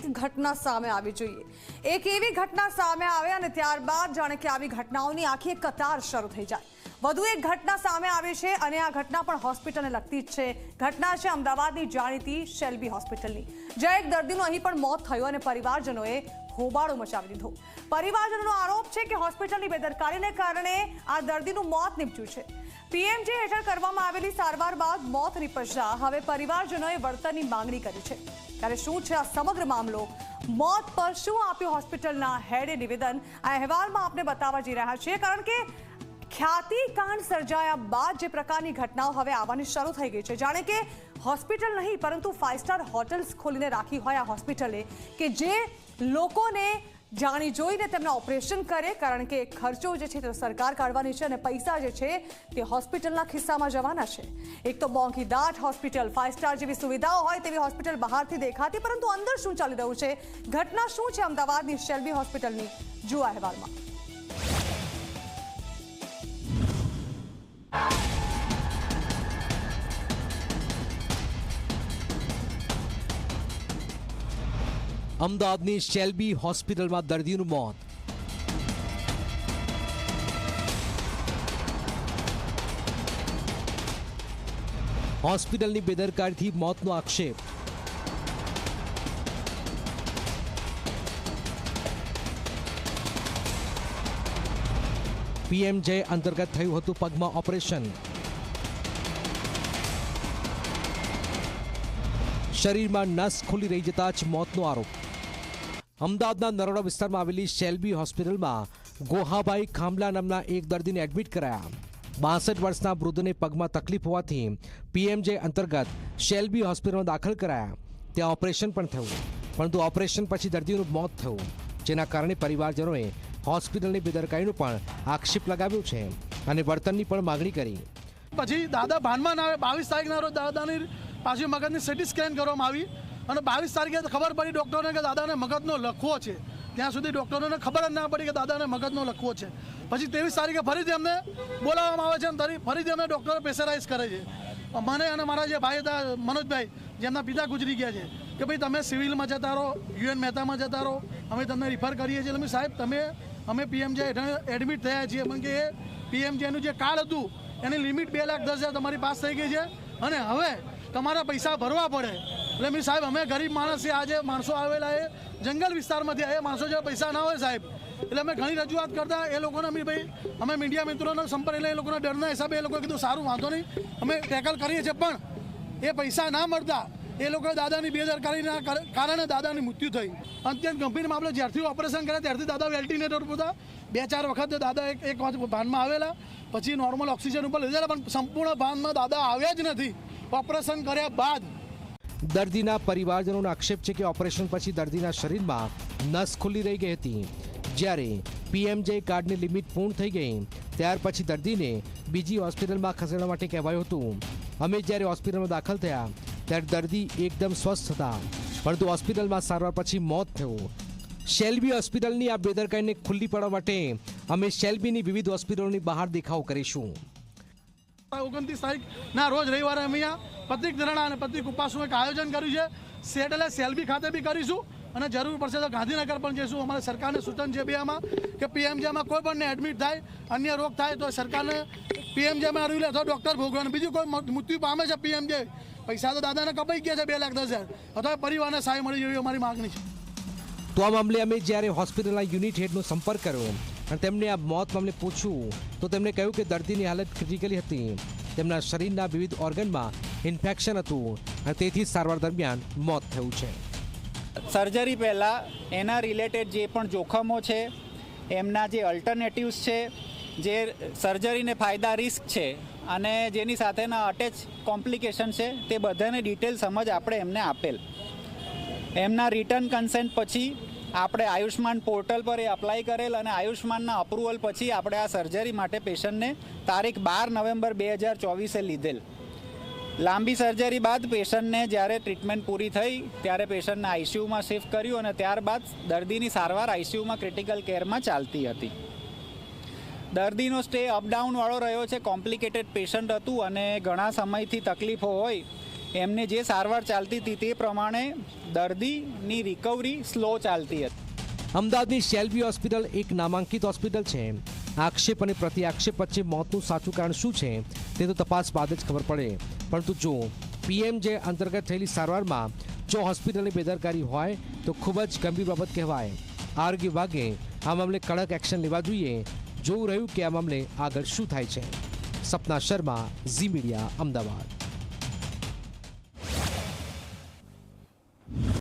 એક ઘટના સામે આવી જોઈએ. એક એવી ઘટના સામે આવે અને ત્યારબાદ જાણે કે આવી ઘટનાઓની આખી કતાર શરૂ થઈ જાય. વધુ એક ઘટના સામે આવી છે અને આ ઘટના પણ હોસ્પિટલને લગતી જ છે. ઘટના છે અમદાવાદની જાણીતી શેલ્બી હોસ્પિટલની. જ્યાં એક દર્દીનું અહીં પણ મોત થયું અને પરિવારજનોએ હોબાળો મચાવી દીધો. પરિવારજનોનો આરોપ છે કે હોસ્પિટલની બેદરકારીને કારણે આ દર્દીનું મોત નીપજ્યું છે. પીએમજે હેઠળ કરવામાં આવેલી સારવાર બાદ મોત નિપજતા હવે પરિવારજનોએ વળતરની માંગણી કરી છે. ત્યારે શું છે આ સમગ્ર મામલો? મોત પર શું આપ્યું હોસ્પિટલના હેડે નિવેદન? આ અહેવાલમાં આપણે બતાવવા જઈ રહ્યા છીએ, કારણ કે ખ્યાતિકાંડ સર્જાયા બાદ જે પ્રકારની ઘટનાઓ હવે આવવાની શરૂ થઈ ગઈ છે. જાણે કે હોસ્પિટલ નહીં, પરંતુ ફાઇવ સ્ટાર હોટલ્સ ખોલીને રાખી હોય આ હોસ્પિટલે, કે જે લોકોને જાણી જોઈને તેમના ઓપરેશન કરે, કારણ કે ખર્ચો જે છે તે સરકાર કાઢવાની છે અને પૈસા જે છે તે હોસ્પિટલના ખિસ્સામાં જવાના છે. એક તો બોંકી દાટ હોસ્પિટલ ફાઇવ સ્ટાર જેવી સુવિધાઓ હોય તેવી હોસ્પિટલ બહારથી દેખાતી, પરંતુ અંદર શું ચાલી રહ્યું છે? ઘટના શું છે અમદાવાદની, શેલ્બી હોસ્પિટલની? જુઓ અહેવાલમાં. અમદાવાદની શેલ્બી હોસ્પિટલમાં દર્દીનું મોત. હોસ્પિટલની બેદરકારીથી મોતનો આક્ષેપ. પીએમ જય અંતર્ગત થયું હતું પગમાં ઓપરેશન. શરીરમાં નસ ખુલી રહી જતા જ મોતનો આરોપ. અમદાવાદના નરોડા વિસ્તારમાં આવેલી શેલ્બી હોસ્પિટલમાં ગોહાભાઈ ખાંભલા નામના એક દર્દીને એડમિટ કરાયા. બાસઠ વર્ષના વૃદ્ધને પગમાં તકલીફ હોવાથી પીએમજે અંતર્ગત શેલ્બી હોસ્પિટલમાં દાખલ કરાયા. ત્યાં ઓપરેશન પણ થયું, પરંતુ ઓપરેશન પછી દર્દીનું મોત થયું, જેના કારણે પરિવારજનોએ હોસ્પિટલની બેદરકારીનો પણ આક્ષેપ લગાવ્યો છે અને વળતરની પણ માગણી કરી. પછી દાદા ભાનમાં બાવીસ તારીખના રોજ દાદાની પાછી મગજની સિટી સ્કેન કરવામાં આવી. અને બાવીસ તારીખે ખબર પડી ડૉક્ટરને કે દાદાને મગજનો લખવો છે. ત્યાં સુધી ડૉક્ટરોને ખબર જ ના પડી કે દાદાને મગજનો લખવો છે. પછી ત્રેવીસ તારીખે ફરીથી અમને બોલાવવામાં આવે છે અને ફરીથી અમને ડૉક્ટરો પ્રેશરાઇઝ કરે છે. મને અને મારા જે ભાઈ હતા, મનોજભાઈ જેમના પિતા ગુજરી ગયા છે કે ભાઈ તમે સિવિલમાં જતા રહો, યુએન મહેતામાં જતા રહો, અમે તમને રિફર કરીએ છીએ. એટલે સાહેબ, તમે, અમે પીએમજે હેઠળ એડમિટ થયા છીએ. પણ કે એ પીએમજેનું જે કાર્ડ હતું, એની લિમિટ બે લાખ દસ હજાર તમારી પાસ થઈ ગઈ છે. અને હવે તમારા પૈસા ભરવા પડે. એટલે મેં સાહેબ, અમે ગરીબ માણસ છે આજે માણસો આવેલા એ જંગલ વિસ્તારમાંથી એ માણસો જે પૈસા ના હોય સાહેબ. એટલે અમે ઘણી રજૂઆત કરતા એ લોકોને અમે ભાઈ, અમે મીડિયા મિત્રોનો સંપર્ક એટલે એ લોકોના ડરના હિસાબે એ લોકોએ કીધું, સારું, વાંધો નહીં. અમે ટેકલ કરીએ છીએ, પણ એ પૈસા ના મળતા એ લોકો દાદાની બેદરકારીના કારણે દાદાની મૃત્યુ થઈ. અત્યંત ગંભીર મામલો જ્યારથી ઓપરેશન કર્યા, ત્યારથી દાદા વેલ્ટિનેટર હતા. બે ચાર વખત દાદા એક એક ભાનમાં આવેલા. પછી નોર્મલ ઓક્સિજન ઉપર લીધેલા, પણ સંપૂર્ણ ભાનમાં દાદા આવ્યા જ નથી. ઓપરેશન કર્યા બાદ દર્દીના પરિવારજનોનો આક્ષેપ છે કે ઓપરેશન પછી દર્દીના શરીરમાં નસ ખુલ્લી રહી ગઈ હતી. જ્યારે પીએમજે કાર્ડની લિમિટ પૂર્ણ થઈ ગઈ, ત્યાર પછી દર્દીને બીજી હોસ્પિટલમાં ખસેડવા માટે કહેવાયું હતું. અમે જ્યારે હોસ્પિટલમાં દાખલ થયા, ત્યારે દર્દી એકદમ સ્વસ્થ હતા, પરંતુ હોસ્પિટલમાં સારવાર પછી મોત થયું. શેલ્બી હોસ્પિટલની આ બેદરકારીને ખુલ્લી પાડવા માટે અમે શેલ્બીની વિવિધ હોસ્પિટલોની બહાર દેખાવ કરીશું. ઓગણત્રીસ તારીખના રોજ રવિવારે અમે અહીંયા પત્રિક ધરણા અને પત્રિક ઉપાસનું એક આયોજન કર્યું છે. સેટ એટલે સેલ્બી ખાતે બી કરીશું અને જરૂર પડશે તો ગાંધીનગર પણ જઈશું. અમારે સરકારને સૂચન છે આમાં કે પીએમજેમાં કોઈ પણને એડમિટ થાય, અન્ય રોગ થાય તો સરકારને પીએમજેમાં લે અથવા ડૉક્ટર ભોગવવાનું. બીજું કોઈ મૃત્યુ પામે છે પીએમજે પૈસા તો દાદાને કપાઈ ગયા છે બે લાખ દસ હજાર. અથવા પરિવારને સહાય મળી જેવી અમારી માગણી છે. તો આ મામલે અમે જ્યારે હોસ્પિટલના યુનિટ હેડનો સંપર્ક કર્યો અને તેમને આ મોત મામલે પૂછ્યું. તો તેમણે કહ્યું કે દર્દીની હાલત ક્રિટિકલી હતી. તેમના શરીરના વિવિધ ઓર્ગનમાં ઇન્ફેક્શન હતું અને તેથી સારવાર દરમિયાન મોત થયું છે. સર્જરી પહેલાં એના રિલેટેડ જે પણ જોખમો છે, એમના જે અલ્ટરનેટિવ્સ છે, જે સર્જરીને ફાયદા રિસ્ક છે, અને જેની સાથેના અટેચ કોમ્પ્લિકેશન છે, તે બધાને ડિટેલ સમજ આપણે એમને આપેલ. એમના રિટર્ન કન્સેન્ટ પછી આપણે આયુષ્માન પોર્ટલ પર એ અપ્લાય કરેલ અને આયુષ્માનના અપ્રુવલ પછી આપણે આ સર્જરી માટે પેશન્ટને તારીખ બાર નવેમ્બર બે હજાર ચોવીસે લીધેલ. લાંબી સર્જરી બાદ પેશન્ટને જ્યારે ટ્રીટમેન્ટ પૂરી થઈ, ત્યારે પેશન્ટને આઈસીયુમાં શિફ્ટ કર્યું અને ત્યારબાદ દર્દીની સારવાર આઈસીયુમાં ક્રિટિકલ કેરમાં ચાલતી હતી. દર્દીનો સ્ટે અપડાઉનવાળો રહ્યો છે કોમ્પ્લિકેટેડ પેશન્ટ હતું અને ઘણા સમયથી તકલીફો હોય એમને જે સારવાર ચાલતી હતી તે પ્રમાણે દર્દીની રિકવરી સ્લો ચાલતી હતી. અમદાવાદની શેલ્બી હોસ્પિટલ એક નામાંકિત હોસ્પિટલ છે. આક્ષેપ અને પ્રતિ આક્ષેપ વચ્ચે મોતનું સાચું કારણ શું છે તે તો તપાસ બાદ જ ખબર પડે. પરંતુ જો પીએમ જે અંતર્ગત થયેલી સારવારમાં જો હોસ્પિટલની બેદરકારી હોય તો ખૂબ જ ગંભીર બાબત કહેવાય. આરોગ્ય વિભાગે આ મામલે કડક એક્શન લેવા જોઈએ. જોવું રહ્યું કે આ મામલે આગળ શું થાય છે. Sapna Sharma, Zee media, Ahmedabad.